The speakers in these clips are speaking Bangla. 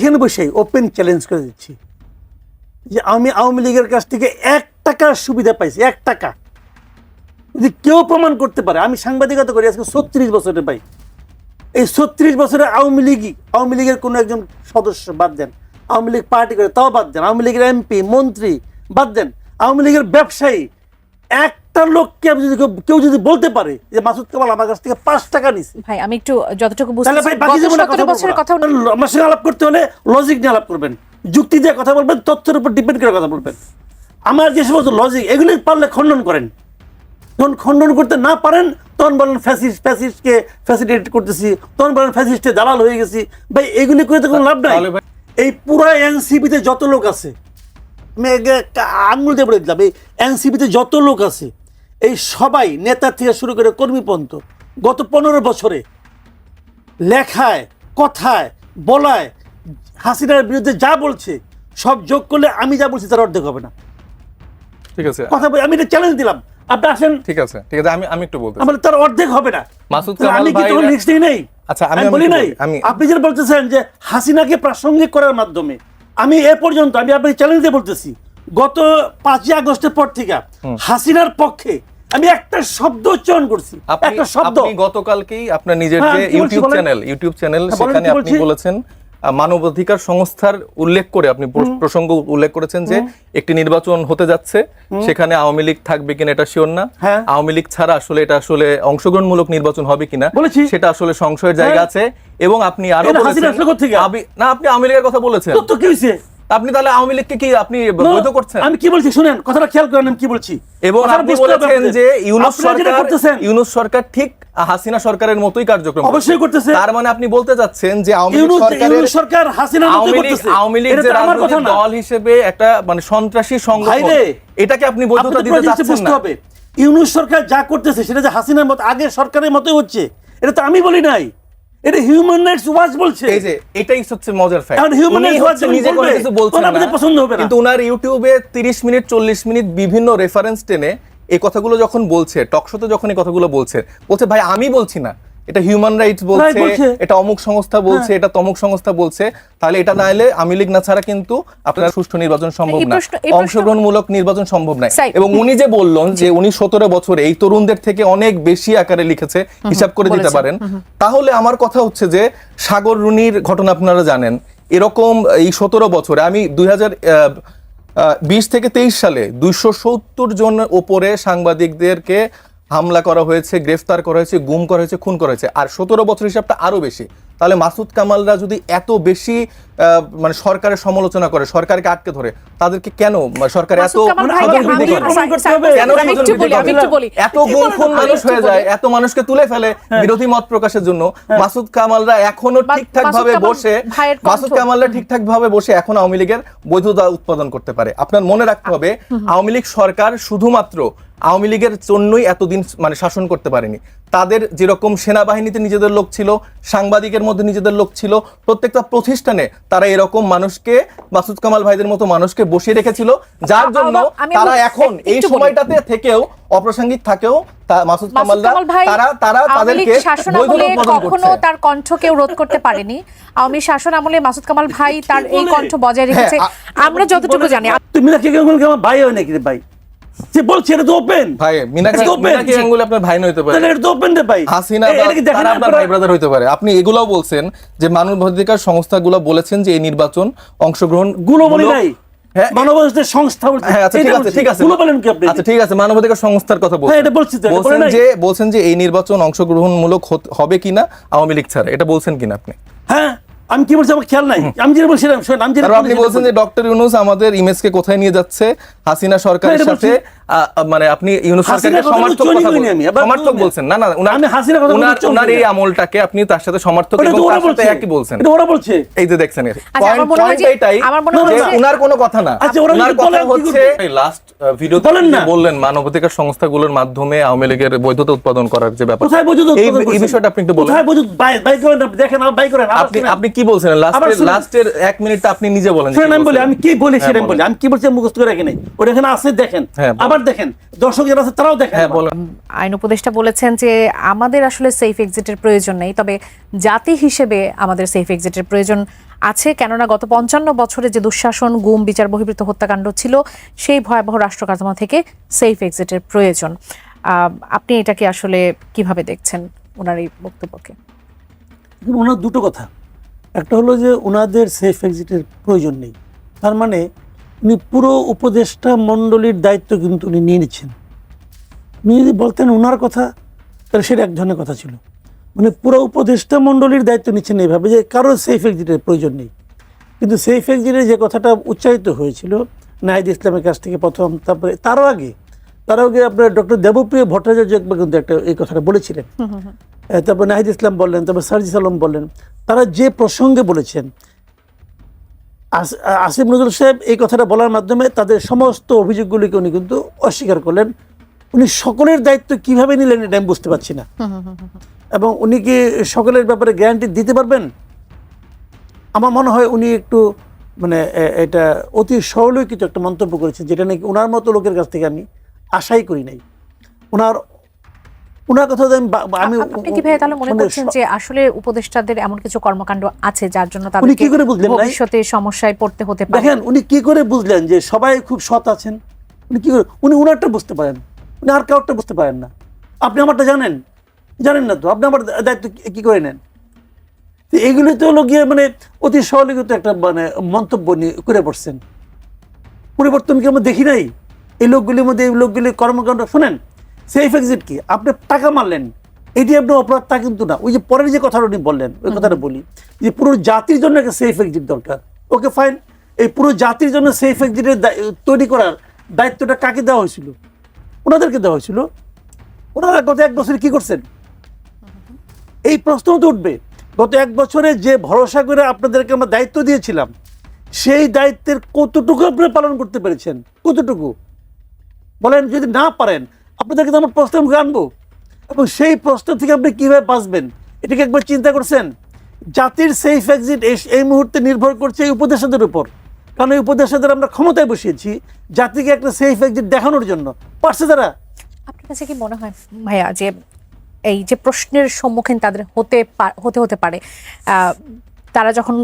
এখানে বসে ওপেন চ্যালেঞ্জ করে দিচ্ছি। যে আমি আওয়ামী লীগের কাছ থেকে এক টাকার সুবিধা পাইছি, এক টাকা। যদি কেউ প্রমাণ করতে পারে, আমি সাংবাদিকতা করি, আজকে ছত্রিশ বছরের ভাই। এই ছত্রিশ বছরে আওয়ামী লীগ আওয়ামী লীগের কোনো একজন সদস্য বাদ দেন। আওয়ামী লীগ পার্টি করে, তাও বাদ দেন। আওয়ামী লীগের এমপি মন্ত্রী বাদ দেন। আওয়ামী লীগের ব্যবসায়ী একটা লোককে আপনি যদি কেউ- যদি বলতে পারে যে মাসুদ কামাল আমার কাছ থেকে পাঁচ টাকা নিছে ভাই আমি একটু যতটুকু তাহলে ভাই বাকি বুঝতে জীবনে কথা আমার সঙ্গে আলাপ করতে হলে লজিক নিয়ে আলাপ করবেন। যুক্তি দিয়ে কথা বলবেন তথ্যের উপর ডিপেন্ড করে কথা বলবেন। আমার যে সমস্ত লজিক এগুলি পারলে খণ্ডন করেন। যখন খণ্ডন করতে না পারেন তখন বলেন ফ্যাসিস্ট ফ্যাসিস্টকে ফ্যাসিলিটেট করতেছি তখন বলেন ফ্যাসিস্টে দালাল হয়ে গেছি। ভাই এগুলি করে তো কোনো লাভ নাই। ভাই- এই পুরো এনসিপিতে যত লোক আছে আমি আঙুল দিয়ে বলে দিলাম এই এনসিপিতে যত লোক আছে এই সবাই নেতা থেকে শুরু করে কর্মী পর্যন্ত গত পনেরো বছরে লেখায় কথায় বলায় হাসিনার বিরুদ্ধে যা বলছে সব যোগ করলে আমি যা বলছি তার অর্ধেক হবে না। ঠিক আছে। কথা বলে আমি এটা চ্যালেঞ্জ দিলাম। আপনি আসেন। ঠিক আছে ঠিক আছে আমি আমি একটু বলতে আমার তার অর্ধেক হবে না। মাসুদ কামাল আমি কি ভাই- তখন লিস্টেই নেই? আচ্ছা, আমি- বলি নাই। আমি- আপনি যেটা বলতেছেন যে হাসিনাকে প্রাসঙ্গিক করার মাধ্যমে আমি এ পর্যন্ত আমি আপনাকে চ্যালেঞ্জ দিয়ে বলতেছি গত পাঁচই আগস্টের পর থেকে হাসিনার পক্ষে আমি একটা শব্দ উচ্চারণ করছি। একটা শব্দ। আপনি গতকালকেই আপনার নিজের হ্যাঁ, যে ইউটিউব চ্যানেল ইউটিউব চ্যানেল হ্যাঁ, সেখানে আপনি বলেছেন মানবাধিকার সংস্থার উল্লেখ করে আপনি প্রসঙ্গ উল্লেখ করেছেন যে একটি নির্বাচন হতে যাচ্ছে সেখানে আওয়ামী লীগ থাকবে কিনা এটা শিওর না। হ্যাঁ। আওয়ামী লীগ ছাড়া আসলে এটা আসলে অংশগ্রহণমূলক নির্বাচন হবে কিনা বলেছি। সেটা আসলে সংশয়ের জায়গা। আছে। এবং আপনি আরও না আপনি আওয়ামী লীগের কথা বলেছেন। তো কি হয়েছে আপনি তাহলে আওয়ামী লীগকে কি আপনি বৈধ করছেন? আমি কি বলছি? শুনেন কথাটা খেয়াল করেন আমি কি বলছি। এবং আপনি বলেছেন যে ইউনুস সরকার ইউনুস সরকার ঠিক হাসিনা সরকারের মতোই কার্যক্রম অবশ্যই করতেছে। তার মানে আপনি বলতে চাচ্ছেন যে আওয়ামী লীগ সরকার হাসিনার মতোই করতেছে। আওয়ামী লীগ যে রাজনৈতিক দল হিসেবে একটা মানে সন্ত্রাসী সংগঠন এটাকে আপনি বৈধতা দিতে চাচ্ছেন না। হবে। ইউনুস সরকার যা করতেছে সেটা যে হাসিনার মতো আগে সরকারের মতোই হচ্ছে এটা তো আমি বলি নাই। এটা হিউম্যান রাইটস ওয়াচ বলছে। এই যে এটাই হচ্ছে মজার ফ্যাক্ট এখন হিউম্যান রাইটস ওয়াচ নিজে কোনো কিছু বলছে না পছন্দ হবে না। কিন্তু উনার ইউটিউবে 30 মিনিট 40 মিনিট বিভিন্ন রেফারেন্স টেনে এই কথাগুলো যখন বলছে টক শোতে যখন এই কথাগুলো বলছে বলছে ভাই আমি বলছি না। এটা হিউম্যান রাইটস বলছে। এটা অমুক সংস্থা বলছে এটা তমুক সংস্থা বলছে। তাহলে এটা না এলে আমি লীগ না ছাড়া কিন্তু আপনার সুষ্ঠু নির্বাচন সম্ভব না। অংশগ্রহণমূলক নির্বাচন সম্ভব নয় এবং উনি যে বললেন যে উনি সতেরো বছরে এই তরুণদের থেকে অনেক বেশি আকারে লিখেছে হিসাব করে দিতে পারেন। তাহলে আমার কথা হচ্ছে যে সাগর রুনির ঘটনা আপনারা জানেন। এরকম এই সতেরো বছরে আমি দুই হাজার বিশ থেকে তেইশ সালে দুইশো সত্তর জন ওপরে সাংবাদিকদেরকে হামলা করা হয়েছে, গ্রেফতার করা হয়েছে, গুম করা হয়েছে, খুন করা হয়েছে। আর সতেরো বছর হিসাবটা আরও বেশি। তাহলে মাসুদ কামালরা যদি এত বেশি আহ, মানে সরকারের সমালোচনা করে সরকারকে আটকে ধরে তাদেরকে কেন মানে সরকার এত বলি। এত মানুষ হয়ে যায় এত মানুষকে তুলে ফেলে বিরোধী মত প্রকাশের জন্য। মাসুদ কামালরা এখনও ঠিকঠাক ভাবে বসে মাসুদ কামালরা ঠিকঠাক ভাবে বসে এখন আওয়ামী লীগের বৈধতা উৎপাদন করতে পারে। আপনার মনে রাখতে হবে আওয়ামী লীগ সরকার শুধুমাত্র আওয়ামী লীগের জন্যই এতদিন মানে শাসন করতে পারেনি। তাদের যেরকম সেনাবাহিনীতে নিজেদের লোক ছিল সাংবাদিকের মধ্যে নিজেদের লোক ছিল প্রত্যেকটা প্রতিষ্ঠানে তারা এরকম মানুষকে মাসুদ কামাল ভাইদের মতো মানুষকে বসিয়ে রেখেছিল যার জন্য তারা এখন এই সময়টাতে থেকেও অপ্রাসঙ্গিক থাকেও মাসুদ কামালরা তারা তারা তাদেরকে কখনো তার কণ্ঠ কেউ রোধ করতে পারেনি। আওয়ামী শাসন আমলে মাসুদ কামাল ভাই তার এই কণ্ঠ বজায় রেখেছে। হ্যাঁ, আমরা যতটুকু জানি তুমি নাকি ভাই হয় নাকি ভাই? যে বলছে এটা তো ওপেন ভাই open। মিনাক্ষী গাঙ্গুলি আপনার ভাই পারে। তাহলে এটা তো ওপেন রে ভাই। হাসিনা তারা আপনার ভাই ব্রাদার হইতে পারে। আপনি এগুলাও বলছেন যে মানবাধিকার সংস্থাগুলো বলেছেন যে এই নির্বাচন অংশগ্রহণগুলো বলি নাই। হ্যাঁ। মানবাধিকার সংস্থা হ্যাঁ আচ্ছা ঠিক আছে ঠিক আছে। বলেন কি আপনি? আচ্ছা ঠিক আছে মানবাধিকার সংস্থার কথা বলছেন। হ্যাঁ, এটা বলছি বলছেন যে বলছেন যে এই নির্বাচন অংশগ্রহণমূলক হবে কিনা আওয়ামী লীগ ছাড়া। এটা বলছেন কিনা আপনি? হ্যাঁ। আমি কি বলছি আমার খেয়াল নাই। আমি যেটা বলছিলাম শোন আমি যেটা আপনি বলছেন যে ডক্টর ইউনুস আমাদের ইমেজকে কোথায় নিয়ে যাচ্ছে? হাসিনা সরকারের সাথে মানে আপনি ইউনুস কথা সমর্থক কথা বলছেন আমি, সমর্থক বলছেন। না না আমি হাসিনার কথা উচ্চারণ উনার এই আমলটাকে আপনি তার সাথে সমর্থক এবং তার সাথে একই বলছেন। এটা ওরা বলছে। এই যে দেখছেন আচ্ছা, আমার পয়েন্ট মনে হয় যে- এটাই আমার মনে হয় যে উনার কোনো কথা না। আচ্ছা, যদি কথা হচ্ছে? লাস্ট ভিডিওতে। বললেন মানবাধিকার সংস্থাগুলোর মাধ্যমে আওয়ামী লীগের বৈধতা উৎপাদন করার যে ব্যাপার এই? বিষয়টা আপনি একটু বলুন। কোথায় বজুদ বাই বাই করেন দেখেন আর বাই করেন আপনি করেন। আপনি কি বলছেন? লাস্টের লাস্টের এক মিনিটটা আপনি নিজে বলেন শুনেন আমি বলি আমি কি বলি হ্যাঁ, সেটা আমি বলি আমি কি বলছি মুখস্থ করে রাখি নাই। ওটা এখানে আছে দেখেন। হ্যাঁ, আবার দেখেন দর্শক যারা আছে তারাও দেখেন। হ্যাঁ বলেন। আইন উপদেষ্টা বলেছেন যে আমাদের আসলে সেফ এক্সিটের প্রয়োজন নেই তবে জাতি হিসেবে আমাদের সেফ এক্সিটের প্রয়োজন আছে। কেননা গত পঞ্চান্ন বছরে যে দুঃশাসন গুম বিচার বহির্ভূত হত্যাকাণ্ড ছিল সেই ভয়াবহ রাষ্ট্র কাঠামো থেকে সেফ এক্সিটের প্রয়োজন। আহ, আপনি এটাকে আসলে কীভাবে দেখছেন ওনার এই বক্তব্যকে? ওনার দুটো কথা। একটা হলো যে ওনাদের সেফ এক্সিটের প্রয়োজন নেই। তার মানে উনি পুরো উপদেষ্টা মণ্ডলীর দায়িত্ব কিন্তু উনি নিয়ে নিচ্ছেন। উনি যদি বলতেন ওনার কথা তাহলে সেটা এক ধরনের কথা ছিল। মানে পুরো উপদেষ্টা মণ্ডলীর দায়িত্ব নিচ্ছেন এইভাবে যে কারোর সেফ এক্সিটের প্রয়োজন নেই। কিন্তু সেফ এক্সিটের যে কথাটা উচ্চারিত হয়েছিল নাহিদ ইসলামের কাছ থেকে প্রথম তারপরে তারও আগে তারও আগে আপনার ডক্টর দেবপ্রিয় ভট্টাচার্য একবার কিন্তু একটা এই কথাটা বলেছিলেন। তারপর নাহিদ ইসলাম বললেন তারপর সার্জিস আলম বললেন তারা যে প্রসঙ্গে বলেছেন আসিফ নজরুল সাহেব এই কথাটা বলার মাধ্যমে তাদের সমস্ত অভিযোগগুলিকে উনি কিন্তু অস্বীকার করলেন। উনি সকলের দায়িত্ব কীভাবে নিলেন এটা আমি বুঝতে পারছি না। এবং উনি কি সকলের ব্যাপারে গ্যারান্টি দিতে পারবেন? আমার মনে হয় উনি একটু মানে এটা অতি সরলকিত একটা মন্তব্য করেছেন যেটা নাকি ওনার মতো লোকের কাছ থেকে আমি আশাই করি নাই। ওনার ওনার কথা আমি আপনি কি ভাই তাহলে মনে করছেন যে আসলে উপদেষ্টাদের এমন কিছু কর্মকাণ্ড আছে যার জন্য উনি কি করে বুঝলেন ভবিষ্যতে সমস্যায় পড়তে হতে পারে? দেখেন উনি কি করে বুঝলেন যে সবাই খুব সৎ আছেন? উনি কি করে উনি উনারটা বুঝতে পারেন। উনি আর কাউরটা বুঝতে পারেন না। আপনি আমারটা জানেন? জানেন না তো? আপনি আমার দায়িত্ব কি- করে নেন? এগুলি তো হলো গিয়ে মানে অতি সহলিখিত একটা মানে মন্তব্য নিয়ে করে পড়ছেন পরিবর্তন কি আমরা দেখি নাই? এই লোকগুলির মধ্যে এই লোকগুলি কর্মকাণ্ড শোনেন? সেফ এক্সিট কি? আপনি টাকা মারলেন এটি আপনার অপরাধ তা কিন্তু না। ওই যে পরের যে কথাটা উনি বললেন ওই কথাটা বলি যে পুরো জাতির জন্য একটা সেফ এক্সিট দরকার। ওকে ফাইন এই পুরো জাতির জন্য সেফ এক্সিটের তৈরি করার দায়িত্বটা কাকে দেওয়া হয়েছিল? ওনাদেরকে দেওয়া হয়েছিল। ওনারা গত এক বছরে কি করছেন? এই প্রশ্ন তো উঠবে। গত এক বছরে যে ভরসা করে আপনাদেরকে আমরা দায়িত্ব দিয়েছিলাম সেই দায়িত্বের কতটুকু আপনারা পালন করতে পেরেছেন? কতটুকু? বলেন যদি না পারেন আপনাদেরকে তো আমরা প্রশ্নের মুখে আনব। এবং সেই প্রশ্ন থেকে আপনি কীভাবে বাঁচবেন? এটাকে একবার চিন্তা করছেন? জাতির সেফ এক্সিট এই মুহূর্তে নির্ভর করছে এই উপদেশাদের উপর। কারণ এই উপদেশাদের আমরা ক্ষমতায় বসিয়েছি জাতিকে একটা সেফ এক্সিট দেখানোর জন্য। পারছে তারা? আপনার কাছে কি মনে হয় ভাইয়া যে এই যে প্রশ্নের সম্মুখীন তাদের হতে হতে হতে পারে? তারা যখন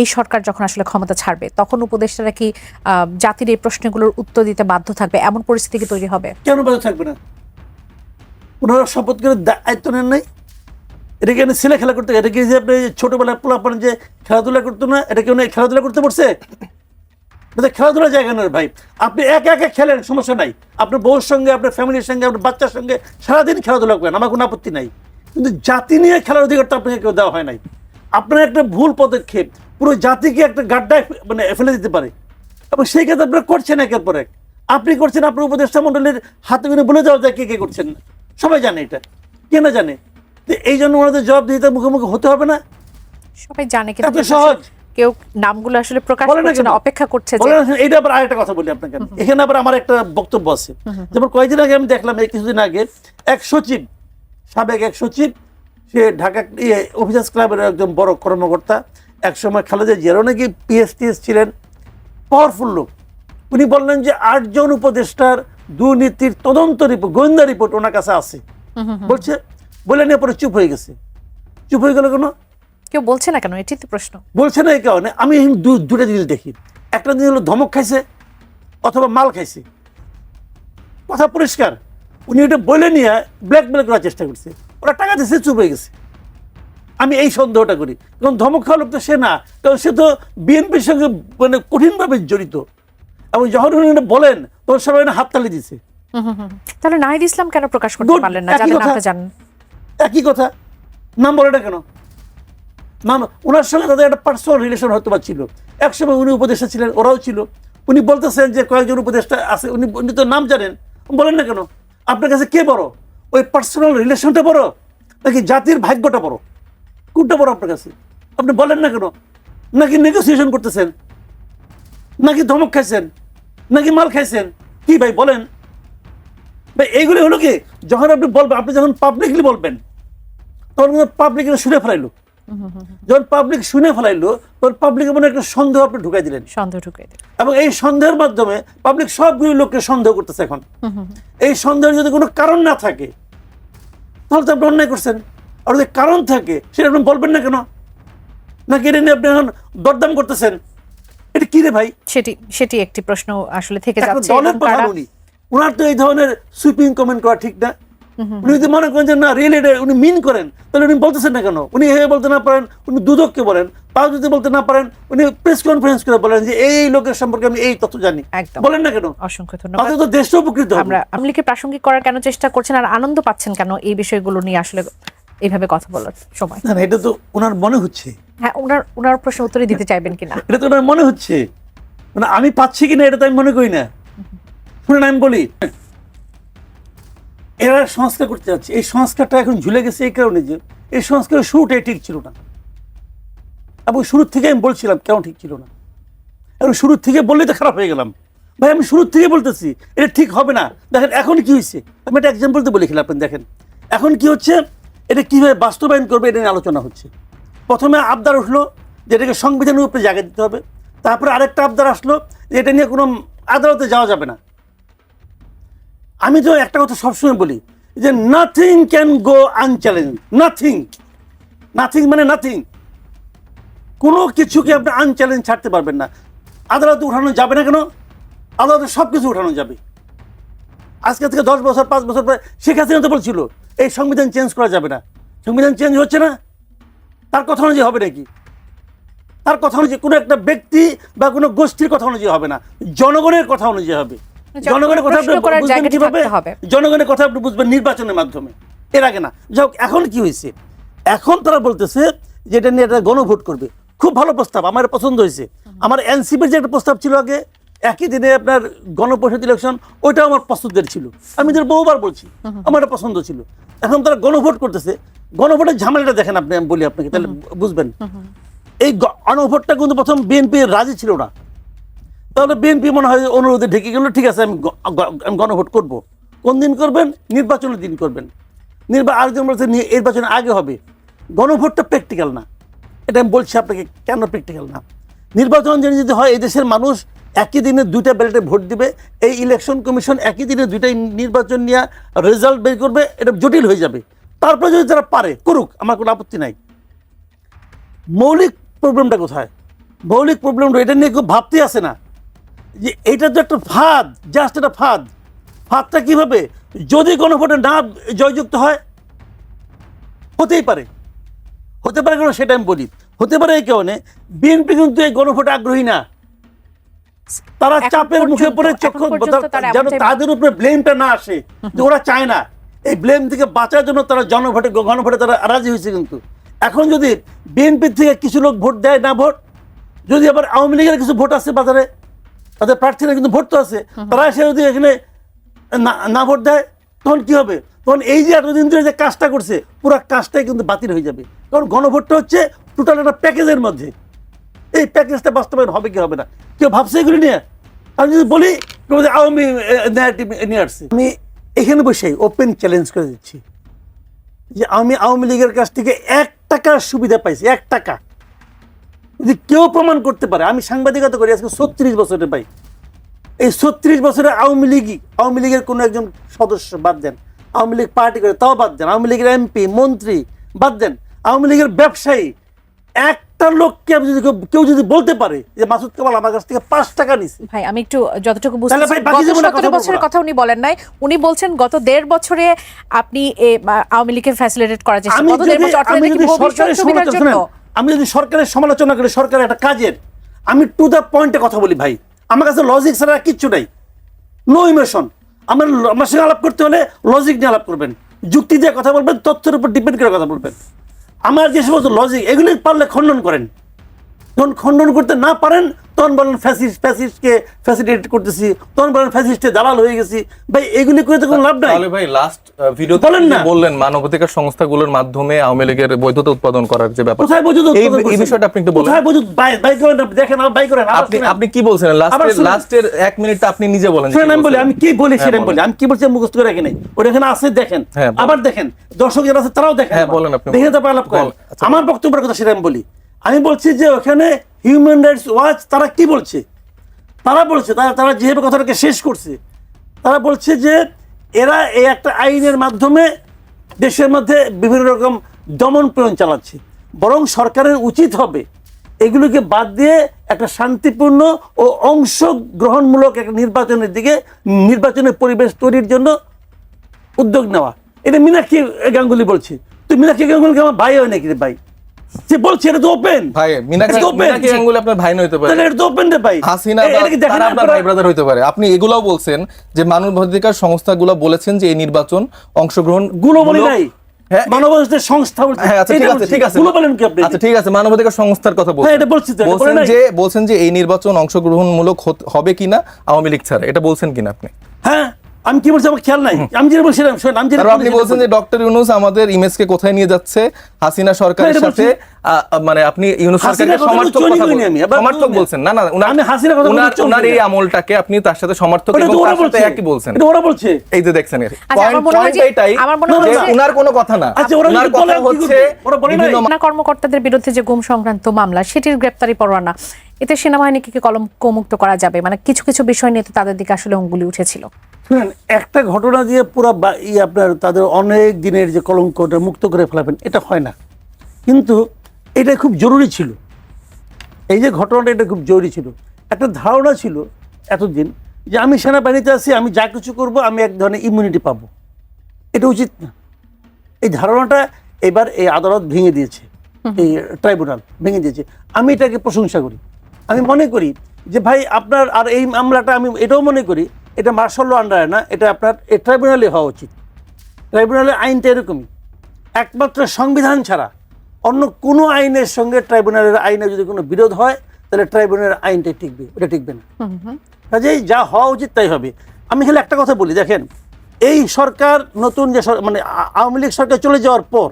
এই সরকার যখন আসলে ক্ষমতা ছাড়বে, তখন উপদেষ্টারা কি জাতির এই প্রশ্নগুলোর উত্তর দিতে বাধ্য থাকবে? এমন পরিস্থিতি কি তৈরি হবে? কেন বাধ্য থাকবে না? ওনারা শপথ করে দায়িত্ব নেন নাই। এটা কি ছেলে খেলা করতে এটা কি যে আপনি ছোটবেলায় পোলাপান যে খেলাধুলা করতো না, এটা কি উনি খেলাধুলা করতে পারছে? এটা তো খেলাধুলার জায়গা নয় ভাই। আপনি একা একা খেলেন, সমস্যা নাই। আপনার বউর সঙ্গে, আপনার ফ্যামিলির সঙ্গে, আপনার বাচ্চার সঙ্গে সারাদিন খেলাধুলা করেন, আমার কোনো আপত্তি নাই। কিন্তু জাতি নিয়ে খেলার অধিকারটা আপনাকে কেউ দেওয়া হয় নাই। আপনার একটা ভুল পদক্ষেপ পুরো জাতিকে একটা গাড্ডায় মানে ফেলে দিতে পারে। এবং সেই ক্ষেত্রে আপনারা করছেন একের পর এক। আপনি করছেন আপনার উপদেষ্টা মণ্ডলীর হাতে করে বলে দেওয়া যায় কে কে করছেন। সবাই জানে এটা। কে না জানে? তো এই জন্য ওনাদের জবাব দিতে মুখোমুখি হতে হবে না। সবাই জানে কিন্তু সহজ। কেউ নামগুলো আসলে প্রকাশ বলে না করছে না অপেক্ষা করছে যে এইটা আবার আরেকটা কথা বলি আপনাকে। এখানে আবার আমার একটা বক্তব্য আছে। যেমন কয়েকদিন আগে আমি দেখলাম এই কিছুদিন আগে এক সচিব সাবেক এক সচিব সে ঢাকা ইয়ে, অফিসার্স ক্লাবের একজন বড় কর্মকর্তা একসময় খালেদা জিয়ারও নাকি পিএসটিএস ছিলেন। পাওয়ারফুল লোক। উনি বললেন যে আটজন উপদেষ্টার দুর্নীতির তদন্ত রিপোর্ট গোয়েন্দা রিপোর্ট ওনার কাছে আছে। বলছে বলে নিয়ে পরে চুপ হয়ে গেছে। চুপ হয়ে গেল কেন? কেউ বলছে না কেন? এটি তো প্রশ্ন। বলছে না এই কারণে। আমি দুটা জিনিস দেখি। একটা জিনিস হলো ধমক খাইছে অথবা মাল খাইছে। কথা পরিষ্কার। উনি এটা বলে নিয়ে ব্ল্যাকমেল করার চেষ্টা করছে। ওরা টাকা দিচ্ছে চুপ হয়ে গেছে। আমি এই সন্দেহটা করি। কারণ ধমক খাওয়া লোক তো সে না। কারণ সে তো বিএনপির সঙ্গে মানে কঠিনভাবে জড়িত। এবং যখন উনি বলেন তখন সবাই হাততালি দিচ্ছে তাহলে নাহিদ ইসলাম কেন প্রকাশ করতে পারলেন না? যাদের। নামটা জানেন। একই কথা। নাম বলে না কেন? নাম ওনার সঙ্গে তাদের একটা পার্সোনাল রিলেশন হয়তো বা ছিল। একসময় উনি উপদেষ্টা ছিলেন ওরাও ছিল। উনি বলতেছেন যে কয়েকজন উপদেষ্টা আছে। উনি উনি তো নাম জানেন। বলেন না কেন? আপনার কাছে কে বড়? ওই পার্সোনাল রিলেশনটা বড়? নাকি জাতির ভাগ্যটা বড়? কোনটা বড় আপনার কাছে? আপনি বলেন না কেন? নাকি নেগোসিয়েশন করতেছেন? নাকি ধমক খাইছেন? নাকি মাল খাইছেন? কি ভাই বলেন। ভাই এইগুলো হলো কি? যখন আপনি বলবেন আপনি যখন পাবলিকলি বলবেন তখন কিন্তু পাবলিক শুনে ফেলাইলো। যখন পাবলিক শুনে ফেলাইলো তখন পাবলিকের মনে একটা সন্দেহ আপনি ঢুকাই দিলেন। সন্দেহ ঢুকিয়ে দিল এবং এই সন্দেহের মাধ্যমে পাবলিক সবগুলি লোককে সন্দেহ করতেছে এখন। এই সন্দেহের যদি কোনো কারণ না থাকে তাহলে তো আপনি অন্যায় করছেন। আর যদি কারণ থাকে সেটা আপনি বলবেন না কেন? নাকি এটা নিয়ে আপনি এখন দরদাম করতেছেন? এটা কি রে ভাই? সেটি সেটি একটি প্রশ্ন আসলে থেকে যাচ্ছে দলের কথা উনি ওনার তো এই ধরনের সুইপিং কমেন্ট করা ঠিক না। উনি যদি মনে করেন যে না রিয়েলি উনি মিন করেন তাহলে উনি বলতেছেন না কেন? উনি হয়ে বলতে না পারেন উনি দুদককে বলেন। তাও যদি বলতে না পারেন উনি প্রেস কনফারেন্স করে বলেন যে এই লোকের সম্পর্কে আমি এই তথ্য জানি। বলেন না কেন? অসংখ্য ধন্যবাদ। তো দেশটা উপকৃত আমরা আওয়ামী লীগকে প্রাসঙ্গিক করার কেন চেষ্টা করছেন আর আনন্দ পাচ্ছেন কেন এই বিষয়গুলো নিয়ে আসলে এইভাবে কথা বলার সময়? না এটা তো ওনার মনে হচ্ছে। হ্যাঁ ওনার ওনার প্রশ্ন উত্তরই দিতে চাইবেন কিনা? এটা তো ওনার মনে হচ্ছে। মানে আমি পাচ্ছি কিনা এটা তো আমি মনে করি না। শুনেন আমি বলি এরা সংস্কার করতে যাচ্ছে। এই সংস্কারটা এখন ঝুলে গেছে এই কারণে যে এই সংস্কারের শুরুটাই ঠিক ছিল না। এবং শুরুর থেকে আমি বলছিলাম, কেন ঠিক ছিল না? এবং শুরুর থেকে বললেই তো খারাপ হয়ে গেলাম। ভাই, আমি শুরুর থেকে বলতেছি, এটা ঠিক হবে না। দেখেন, এখন কি হয়েছে? আমি একটা এক্সাম্পল তো বলে খেলাম আপনি, দেখেন। এখন কি হচ্ছে? এটা কীভাবে বাস্তবায়ন করবে এটা নিয়ে আলোচনা হচ্ছে। প্রথমে আবদার উঠল যে এটাকে সংবিধানের উপরে জায়গা দিতে হবে। তারপরে আরেকটা আবদার আসলো যে এটা নিয়ে কোনো আদালতে যাওয়া যাবে না। আমি তো একটা কথা সবসময় বলি যে nothing can go unchallenge nothing nothing মানে নাথিং কোনো কিছুকে আপনি আনচ্যালেঞ্জ ছাড়তে পারবেন না। আদালতে উঠানো যাবে না কেন? আদালতে সব কিছু উঠানো যাবে। আজকে থেকে দশ বছর, পাঁচ বছর পরে শেখ হাসিনা তো বলছিল, এই সংবিধান চেঞ্জ করা যাবে না। সংবিধান চেঞ্জ হচ্ছে না? তার কথা অনুযায়ী হবে নাকি? তার কথা অনুযায়ী কোনো একটা ব্যক্তি বা কোনো গোষ্ঠীর কথা অনুযায়ী হবে না। জনগণের কথা অনুযায়ী হবে। জনগণের কথা বুঝবেন কীভাবে? জনগণের কথা আপনি বুঝবেন নির্বাচনের মাধ্যমে। এর আগে না। যাই এখন কি হয়েছে? এখন তারা বলতেছে যে এটা নিয়ে একটা গণভোট করবে। খুব ভালো প্রস্তাব আমার পছন্দ হয়েছে। আমার এনসিপির যে একটা প্রস্তাব ছিল আগে একই দিনে আপনার গণপরিষদ ইলেকশন ওইটাও আমার পছন্দের ছিল। আমি এদের বহুবার বলছি আমার এটা পছন্দ ছিল। এখন তারা গণভোট করতেছে। গণভোটের ঝামেলাটা দেখেন আপনি আমি বলি আপনাকে তাহলে বুঝবেন। এই গণভোটটা কিন্তু প্রথম বিএনপি রাজি ছিল না। তাহলে বিএনপি মনে হয় অনুরোধে ঢেকে গেল, ঠিক আছে, আমি আমি গণভোট করব। কোন দিন করবেন? নির্বাচনের দিন করবেন। নির্বা, আরেকজন বলছে নির্বাচনের আগে হবে। গণভোটটা প্র্যাকটিক্যাল না। এটা আমি বলছি আপনাকে, কেন প্র্যাকটিক্যাল না? নির্বাচন যদি যদি হয়, এই দেশের মানুষ একই দিনে দুইটা ব্যালেটে ভোট দিবে, এই ইলেকশন কমিশন একই দিনে দুইটাই নির্বাচন নিয়ে রেজাল্ট বের করবে, এটা জটিল হয়ে যাবে। তারপরে যদি তারা পারে, করুক, আমার কোনো আপত্তি নাই। মৌলিক প্রবলেমটা কোথায়? মৌলিক প্রবলেমটা এটা নিয়ে খুব ভাবতে আসে না। যে এটা তো একটা ফাঁদ জাস্ট একটা ফাঁদ। ফাঁদটা কীভাবে? যদি গণভোটে না জয়যুক্ত হয় হতেই পারে। হতে পারে কেন সেটা আমি বলি। হতে পারে এই কারণে বিএনপি কিন্তু এই গণভোটে আগ্রহী না। তারা চাপের মুখে পড়ে চক্ষু যেন তাদের উপরে ব্লেমটা না আসে যে ওরা চায় না। এই ব্লেম থেকে বাঁচার জন্য তারা জনভোটে গণভোটে তারা রাজি হয়েছে কিন্তু। এখন যদি বিএনপি থেকে কিছু লোক ভোট দেয় না ভোট যদি আবার আওয়ামী লীগের কিছু ভোট আছে বাজারে তাদের প্রার্থীরা কিন্তু ভোট তো আছে। তারা এসে যদি এখানে না- ভোট দেয় তখন কি হবে? তখন এই যে এতদিন ধরে যে কাজটা করছে পুরো কাজটাই কিন্তু বাতিল হয়ে যাবে। কারণ গণভোটটা হচ্ছে টোটাল একটা প্যাকেজের মধ্যে। এই প্যাকেজটা বাস্তবায়ন হবে কি হবে না? কেউ ভাবছে এগুলি নিয়ে? আমি যদি বলি আওয়ামী নিয়ে আসছে। আমি এখানে বসেই ওপেন চ্যালেঞ্জ করে দিচ্ছি। যে আমি আওয়ামী লীগের কাছ থেকে এক টাকার সুবিধা পাইছি এক টাকা। যদি কেউ প্রমাণ করতে পারে। আমি সাংবাদিকতা করি আজকে ছত্রিশ বছরে পাই এই ছত্রিশ বছরে আওয়ামী লীগ আওয়ামী লীগের কোনো একজন সদস্য বাদ দেন। আওয়ামী লীগ পার্টি করে তাও বাদ দেন। আওয়ামী লীগের এমপি মন্ত্রী বাদ দেন। আওয়ামী লীগের ব্যবসায়ী একটা লোককে আমি যদি কেউ- যদি বলতে পারে যে মাসুদ কামাল আমার কাছ থেকে পাঁচ টাকা নিছে। ভাই আমি একটু যতটুকু বুঝতে বছরের কথা উনি বলেন নাই। উনি বলছেন গত দেড় বছরে আপনি আওয়ামী লীগকে ফ্যাসিলিটেট করার চেষ্টা আমি দেড় বছর অর্থনৈতিক ভবিষ্যৎ সুবিধার জন্য শুনেন, আমি যদি সরকারের সমালোচনা করি সরকারের একটা কাজের, আমি টু দ্য পয়েন্টে কথা বলি ভাই। আমার কাছে লজিক ছাড়া কিচ্ছু নাই। নো ইমোশন আমার আমার সঙ্গে আলাপ করতে হলে লজিক নিয়ে আলাপ করবেন। যুক্তি দিয়ে কথা বলবেন, তথ্যের উপর ডিপেন্ড করে কথা বলবেন। আমার যে সমস্ত লজিক এগুলি পারলে খণ্ডন করেন। যখন খণ্ডন করতে না পারেন তখন বলেন ফ্যাসিস্ট ফ্যাসিস্টকে ফ্যাসিলিটেট করতেছি তখন বলেন ফ্যাসিস্টে দালাল হয়ে গেছি। ভাই এগুলি করে তো কোনো লাভ নাই। তাহলে ভাই লাস্ট ভিডিও বলেন না। বললেন মানবাধিকার সংস্থাগুলোর মাধ্যমে আওয়ামী লীগের বৈধতা উৎপাদন করার যে ব্যাপার কোথায় বৈধতা এই বিষয়টা আপনি একটু বলেন। কোথায় বৈধতা বাই করেন আপনি দেখেন আবার বাই করেন আপনি আপনি কি বলছেন লাস্টের লাস্টের এক মিনিটটা আপনি নিজে বলেন শুনেন আমি বলি আমি কি বলি হ্যাঁ, সেটা আমি বলি। আমি কি বলছি মুখস্থ করে রাখি নাই ওটা এখানে আছে দেখেন। হ্যাঁ, আবার দেখেন দর্শক যারা আছে তারাও দেখেন হ্যাঁ। বলেন আপনি। দেখে বলেন। তারপর আলাপ করেন আচ্ছা। আমার বক্তব্যের কথা সেটা আমি বলি। আমি বলছি যে ওখানে হিউম্যান রাইটস ওয়াচ তারা কি বলছে? তারা বলছে, তারা তারা যেভাবে কথাটাকে শেষ করছে, তারা বলছে যে এরা এই একটা আইনের মাধ্যমে দেশের মধ্যে বিভিন্ন রকম দমন প্রেরণ চালাচ্ছে। বরং সরকারের উচিত হবে এগুলোকে বাদ দিয়ে একটা শান্তিপূর্ণ ও অংশগ্রহণমূলক একটা নির্বাচনের দিকে নির্বাচনের পরিবেশ তৈরির জন্য উদ্যোগ নেওয়া। এটা মীনাক্ষী গাঙ্গুলি বলছে। তো মীনাক্ষী গাঙ্গুলিকে আমার ভাই হয় নাকি রে ভাই? সে বলছে এটা তো ওপেন ভাই open। মিনাক্ষী গাঙ্গুলি আপনার ভাই নইতে পারে। তাহলে এটা তো ওপেন রে ভাই। হাসিনা তারা আপনার ভাই ব্রাদার হইতে পারে। আপনি এগুলাও বলছেন যে মানবাধিকার সংস্থাগুলো বলেছেন যে এই নির্বাচন অংশগ্রহণগুলো বলি নাই। মানবাধিকার সংস্থা বলছে ঠিক আছে ঠিক আছে। গুলো বলেন কি আপনি ঠিক আছে মানবাধিকার সংস্থার কথা বলছেন। এটা বলছি তো, এটা বলে বলছেন যে বলছেন যে এই নির্বাচন অংশগ্রহণমূলক হবে কিনা আওয়ামী লীগ ছাড়া। এটা বলছেন কিনা আপনি? হ্যাঁ। আমি কি বলছি আমার খেয়াল নাই? আমি যেটা বলছিলাম শোনেন আমি যেটা আপনি বলছেন যে ডক্টর ইউনুস আমাদের ইমেজকে কোথায় নিয়ে যাচ্ছে? হাসিনা সরকারের সাথে মানে আপনি ইউনুস কথা সমর্থক কথা সমর্থক বলছেন। না না উনার আমি হাসিনার কথা উনার উনার এই আমলটাকে আপনি তার সাথে সমর্থক এবং তার সাথে একই বলছেন। এটা ওরা বলছে। এই যে দেখছেন এর আচ্ছা, পয়েন্ট এটাই যে- উনার কোনো কথা না। আচ্ছা, উনার কথা হচ্ছে। বিভিন্ন কর্মকর্তাদের বিরুদ্ধে যে গুম সংক্রান্ত মামলা সেটির গ্রেপ্তারি পরোয়ানা এতে সেনাবাহিনীকে কি কলঙ্কমুক্ত করা যাবে? মানে কিছু কিছু বিষয় নিয়ে তো তাদের দিকে আসলে অঙ্গুলি উঠেছিল। শুনেন একটা ঘটনা দিয়ে পুরো ই আপনার তাদের অনেক দিনের যে কলঙ্কটা মুক্ত করে ফেলাবেন এটা হয় না। কিন্তু এটা খুব জরুরি ছিল। এই যে ঘটনাটা এটা খুব জরুরি ছিল। একটা ধারণা ছিল এতদিন যে আমি সেনাবাহিনীতে আছি আমি যা কিছু করব আমি এক ধরনের ইমিউনিটি পাব। এটা উচিত না। এই ধারণাটা এবার এই আদালত ভেঙে দিয়েছে। এই ট্রাইব্যুনাল ভেঙে দিয়েছে। আমি এটাকে প্রশংসা করি। আমি মনে করি যে ভাই আপনার আর এই মামলাটা আমি এটাও মনে করি এটা মার্শাল আন্ডারে না এটা আপনার এই ট্রাইব্যুনালে হওয়া উচিত। ট্রাইব্যুনালের আইনটা এরকমই। একমাত্র সংবিধান ছাড়া অন্য কোনো আইনের সঙ্গে ট্রাইব্যুনালের আইনে যদি কোনো বিরোধ হয় তাহলে ট্রাইব্যুনালের আইনটা টিকবে ওটা টিকবে না। কাজেই যা হওয়া উচিত তাই হবে। আমি খালি একটা কথা বলি দেখেন এই সরকার নতুন যে মানে আওয়ামী লীগ সরকার চলে যাওয়ার পর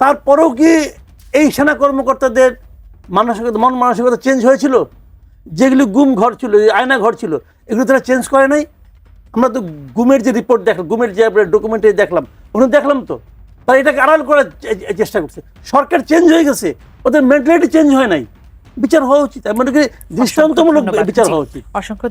তারপরেও কি এই সেনা কর্মকর্তাদের মানসিকতা মন মানসিকতা চেঞ্জ হয়েছিল? যেগুলি গুম ঘর ছিল আয়না ঘর ছিল এগুলো তারা চেঞ্জ করে নাই। আমরা তো গুমের যে রিপোর্ট দেখলাম গুমের যে ডকুমেন্টে দেখলাম ওগুলো দেখলাম তো। তারা এটাকে আড়াল করার চেষ্টা করছে। সরকার চেঞ্জ হয়ে গেছে ওদের মেন্টালিটি চেঞ্জ হয় নাই। বিচার হওয়া উচিত। মানে কি দৃষ্টান্তমূলক বিচার হওয়া উচিত। অসংখ্য